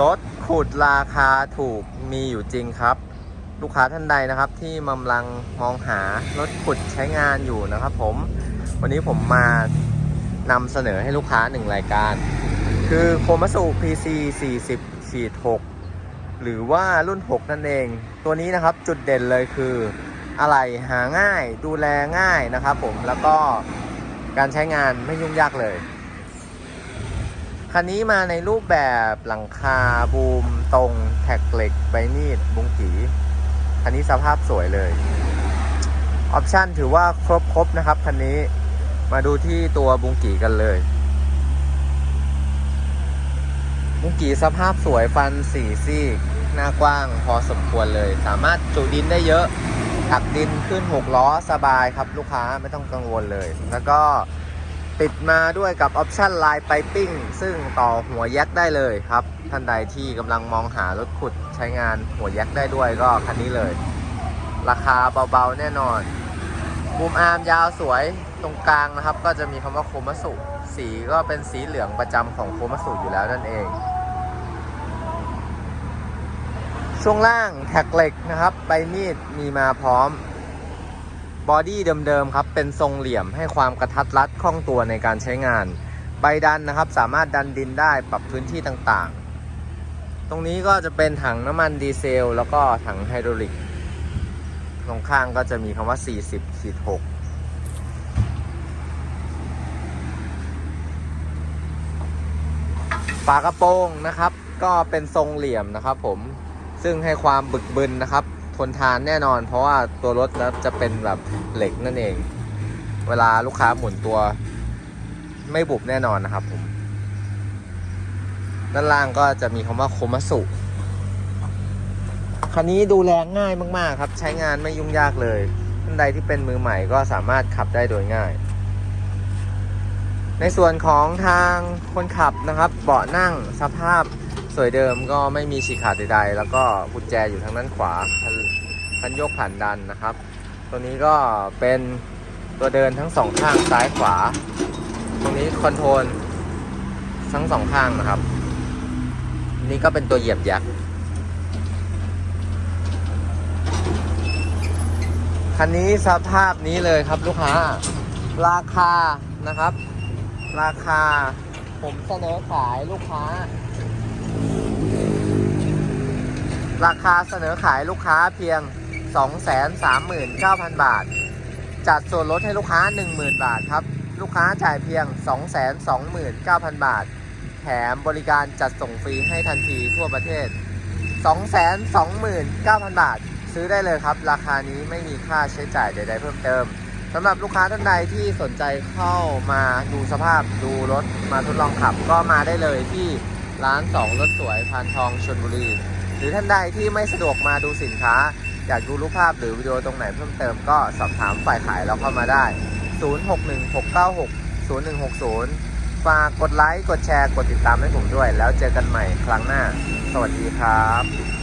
รถขุดราคาถูกมีอยู่จริงครับ ลูกค้าท่านใดนะครับ ที่กำลังมองหารถขุดใช้งานอยู่นะครับผม วันนี้ผมมานำเสนอให้ลูกค้าหนึ่งรายการ คือโคมัสุ PC 40ขีด6หรือว่ารุ่น 6 นั่นเอง ตัวนี้นะครับจุดเด่นเลยคือ อะไรหาง่ายดูแลง่ายนะครับผมแล้วก็การใช้งานไม่ยุ่งยากเลย คันนี้มาในรูปแบบหลังคาบูมตรงแท็กเหล็กใบมีดบุงกีคันนี้สภาพสวยเลย ออปชั่นถือว่าครบครบนะครับคันนี้มาดูที่ตัวบุงกีกันเลยบุงกีสภาพสวยฟันสี่ซี่หน้ากว้างพอสมควรเลย สามารถจุดินได้เยอะตักดินขึ้น6ล้อสบายครับลูกค้าไม่ต้องกังวลเลย แล้วก็ ติดมาด้วยกับออปชั่นลายไปปิ้ง ซึ่งต่อหัวแยกได้เลยครับ ท่านใดที่กำลังมองหารถขุดใช้งานหัวแยกได้ด้วยก็คันนี้เลย ราคาเบาๆแน่นอนบูมอาร์มยาวสวยตรงกลางนะครับ ก็จะมีคำว่าโคมัสุ สีก็เป็นสีเหลืองประจำของโคมัสุอยู่แล้วนั่นเอง ช่วงล่างแท็กเหล็กนะครับ ใบมีดมีมาพร้อม บอดี้เดิมๆครับ เป็นทรงเหลี่ยมให้ความกระทัดรัดคล่องตัวในการใช้งาน ใบดันนะครับสามารถดันดินได้ปรับพื้นที่ต่างๆ ตรงนี้ก็จะเป็นถังน้ำมันดีเซล แล้วก็ถังไฮดรอลิก ตรงข้างก็จะมีคำว่า 40ขีด6ฝากระโปรงนะครับ ก็เป็นทรงเหลี่ยมนะครับผมซึ่งให้ความบึกบึนนะครับ ทนทานแน่นอน เพราะว่าตัวรถแล้วจะเป็นแบบเหล็กนั่นเอง เวลาลูกค้าหมุนตัว ไม่บุบแน่นอนนะครับผม ด้านล่างก็จะมีคำว่าโคมัสุคันนี้ดูแลง่ายมาก ๆ ครับ ใช้งานไม่ยุ่งยากเลยท่านใดที่เป็นมือใหม่ก็สามารถขับได้โดยง่าย ในส่วนของทางคนขับนะครับ เบาะนั่งสภาพ สวยเดิมก็ไม่มีฉีกขาดใดๆ แล้วก็กุญแจอยู่ทางด้านขวาคันโยกผ่านดันนะครับ ตัวนี้ก็เป็นตัวเดินทั้งสองข้างซ้ายขวา ตรงนี้คอนโทรลทั้งสองข้างนะครับ นี่ก็เป็นตัวเหยียบยักษ์คันนี้สภาพนี้เลยครับลูกค้า ราคานะครับ ราคาผมเสนอขายลูกค้า ราคาเสนอขายลูกค้าเพียง 239,000 บาท จัดส่วนลดให้ลูกค้า 10,000 บาทครับ ลูกค้าจ่ายเพียง 229,000 บาท แถมบริการจัดส่งฟรีให้ทันทีทั่วประเทศ 229,000 บาท ซื้อได้เลยครับ ราคานี้ไม่มีค่าใช้จ่ายใด ๆ เพิ่มเติมสำหรับลูกค้าท่านใดที่สนใจเข้ามาดูสภาพดูรถมาทดลองขับ ก็มาได้เลยที่ร้าน2รถสวยพานทองชนบุรี รือท่านใดที่ไม่สะดวกมาดูสินค้า อยากดูรูปภาพหรือวิดีโอตรงไหนเพิ่มเติมก็สอบถามฝ่ายขายเราเข้ามาได้ 0616960160 ฝากกดไลค์ กดแชร์ กดติดตามให้ผมด้วย แล้วเจอกันใหม่ครั้งหน้า สวัสดีครับ